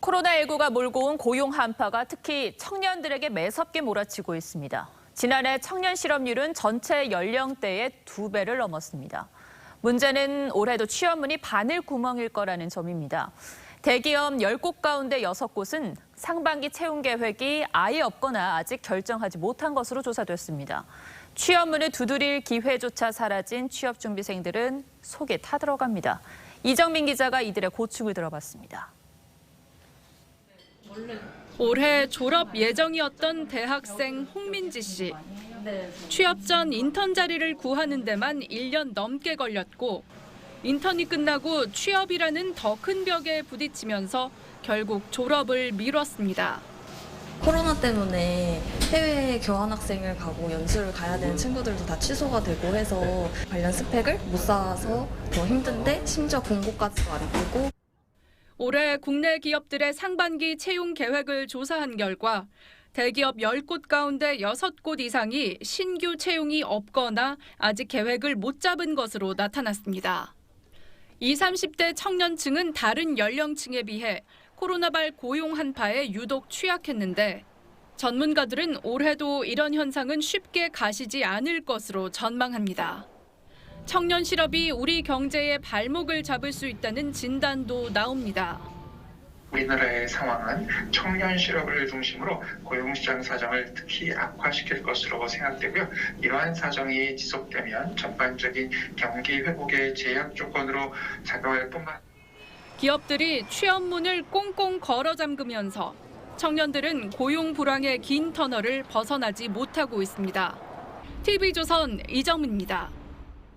코로나19가 몰고 온 고용 한파가 특히 청년들에게 매섭게 몰아치고 있습니다. 지난해 청년 실업률은 전체 연령대의 두 배를 넘었습니다. 문제는 올해도 취업문이 바늘 구멍일 거라는 점입니다. 대기업 10곳 가운데 6곳은 상반기 채용 계획이 아예 없거나 아직 결정하지 못한 것으로 조사됐습니다. 취업문을 두드릴 기회조차 사라진 취업준비생들은 속에 타들어갑니다. 이정민 기자가 이들의 고충을 들어봤습니다. 올해 졸업 예정이었던 대학생 홍민지 씨. 취업 전 인턴 자리를 구하는 데만 1년 넘게 걸렸고 인턴이 끝나고 취업이라는 더 큰 벽에 부딪히면서 결국 졸업을 미뤘습니다. 코로나 때문에 해외 교환학생을 가고 연수를 가야 되는 친구들도 다 취소가 되고 해서 관련 스펙을 못 쌓아서 더 힘든데 심지어 공고까지도 안 뜨고 올해 국내 기업들의 상반기 채용 계획을 조사한 결과 대기업 10곳 가운데 6곳 이상이 신규 채용이 없거나 아직 계획을 못 잡은 것으로 나타났습니다. 20, 30대 청년층은 다른 연령층에 비해 코로나발 고용 한파에 유독 취약했는데 전문가들은 올해도 이런 현상은 쉽게 가시지 않을 것으로 전망합니다. 청년 실업이 우리 경제의 발목을 잡을 수 있다는 진단도 나옵니다. 우리나라의 상황은 청년 실업을 중심으로 고용시장 사정을 특히 악화시킬 것으로 생각되고요. 이러한 사정이 지속되면 전반적인 경기 회복의 제약 조건으로 작용할 뿐만 기업들이 취업문을 꽁꽁 걸어 잠그면서 청년들은 고용 불황의 긴 터널을 벗어나지 못하고 있습니다. TV조선 이정민입니다.